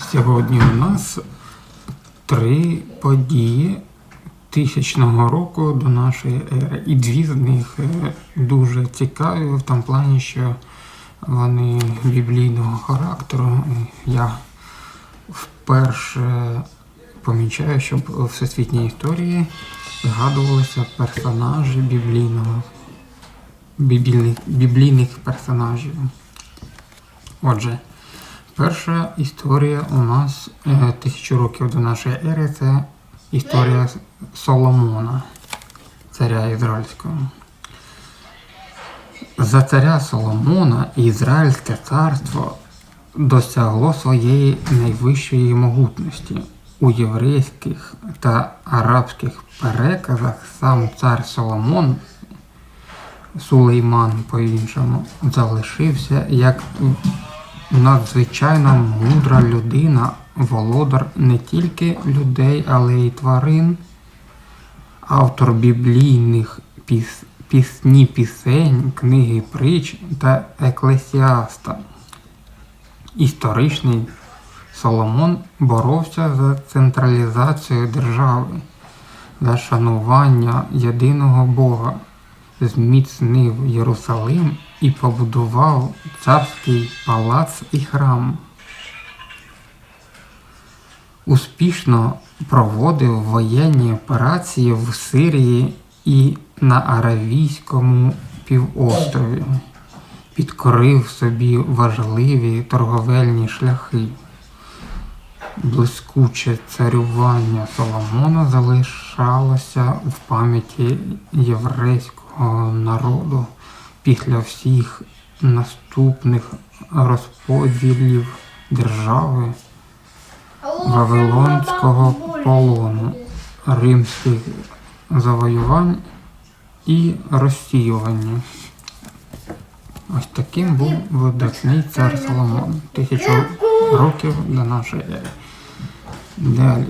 Сьогодні у нас три події тисячного року до нашої ери. І дві з них е, дуже цікаві в тому плані, що вони біблійного характеру. Я вперше помічаю, щоб у всесвітній історії згадувалися персонажі біблійного біблійних персонажів. Отже, перша історія у нас е, тисячу років до нашої ери це історія Соломона, царя Ізраїльського. За царя Соломона Ізраїльське царство досягло своєї найвищої могутності. У єврейських та арабських переказах сам цар Соломон Сулейман по-іншому залишився як надзвичайно мудра людина, володар не тільки людей, але й тварин, автор біблійних піс... пісні пісень, книги притч та еклесіаста. Історичний Соломон боровся за централізацію держави, за шанування єдиного Бога зміцнив Єрусалим і побудував царський палац і храм. Успішно проводив воєнні операції в Сирії і на Аравійському півострові, підкорив собі важливі торговельні шляхи. Блискуче царювання Соломона залишалося в пам'яті єврейського народу після всіх наступних розподілів держави, Вавилонського полону, римських завоювань і розсіювання. Ось таким був видатний цар Соломон. Тисячу років до нашої ери. Далі.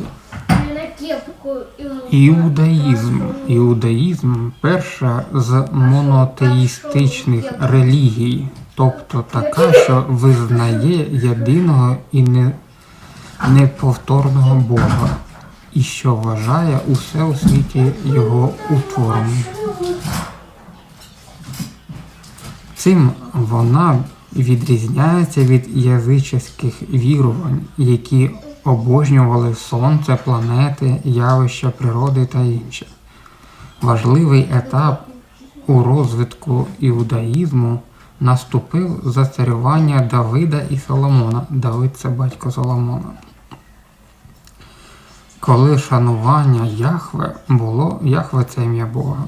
Іудаїзм. Іудаїзм перша з монотеїстичних релігій, тобто така, що визнає єдиного і не, неповторного Бога, і що вважає усе у світі його утвором. Цим вона відрізняється від язичних вірувань, які обожнювали сонце, планети, явища природи та інше. Важливий етап у розвитку іудаїзму наступив за царювання Давида і Соломона. Давид це батько Соломона. Коли шанування Яхве було, Яхве це ім'я Бога.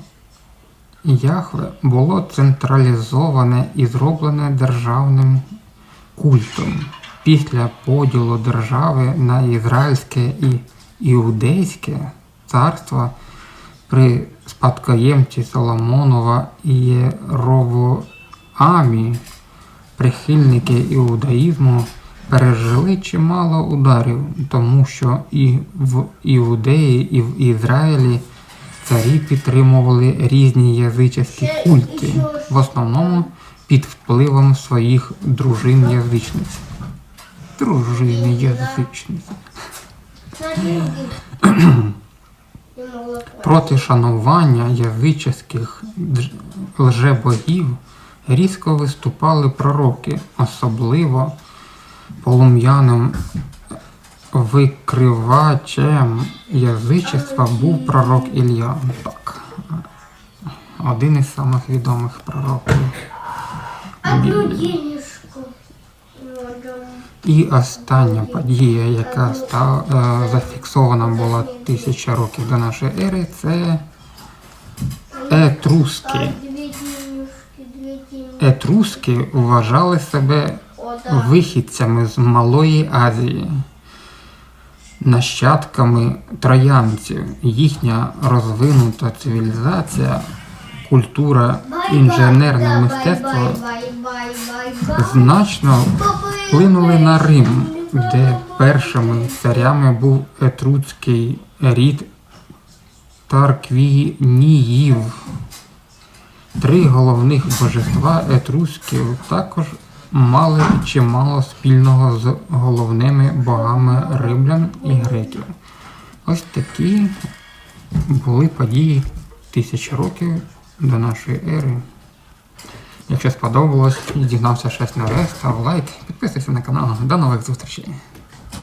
Яхве було централізоване і зроблене державним культом. Після поділу держави на ізраїльське і іудейське царство при спадкоємці Соломонова і Єровоамі прихильники іудаїзму пережили чимало ударів, тому що і в Іудеї, і в Ізраїлі царі підтримували різні язичні культи, в основному під впливом своїх дружин язичниць. Дружини лопать. Проти шанування язичних лжебогів різко виступали пророки, особливо полум'яним викривачем язичества був пророк Ілля. Так. Один із самих відомих пророків. І остання подія, яка стала е, зафіксована була тисяча років до нашої ери, це етруски. Етруски вважали себе вихідцями з Малої Азії, нащадками троянців. Їхня розвинута цивілізація, культура, інженерне мистецтво значно вплинули на Рим, де першими царями був етруцький рід Тарквініїв. Три головних божества етрусків також мали чимало спільного з головними богами римлян і греків. Ось такі були події тисячі років до нашої ери. Якщо сподобалось і дізнався щось нове, став лайк, підписуйся на канал. До нових зустрічей!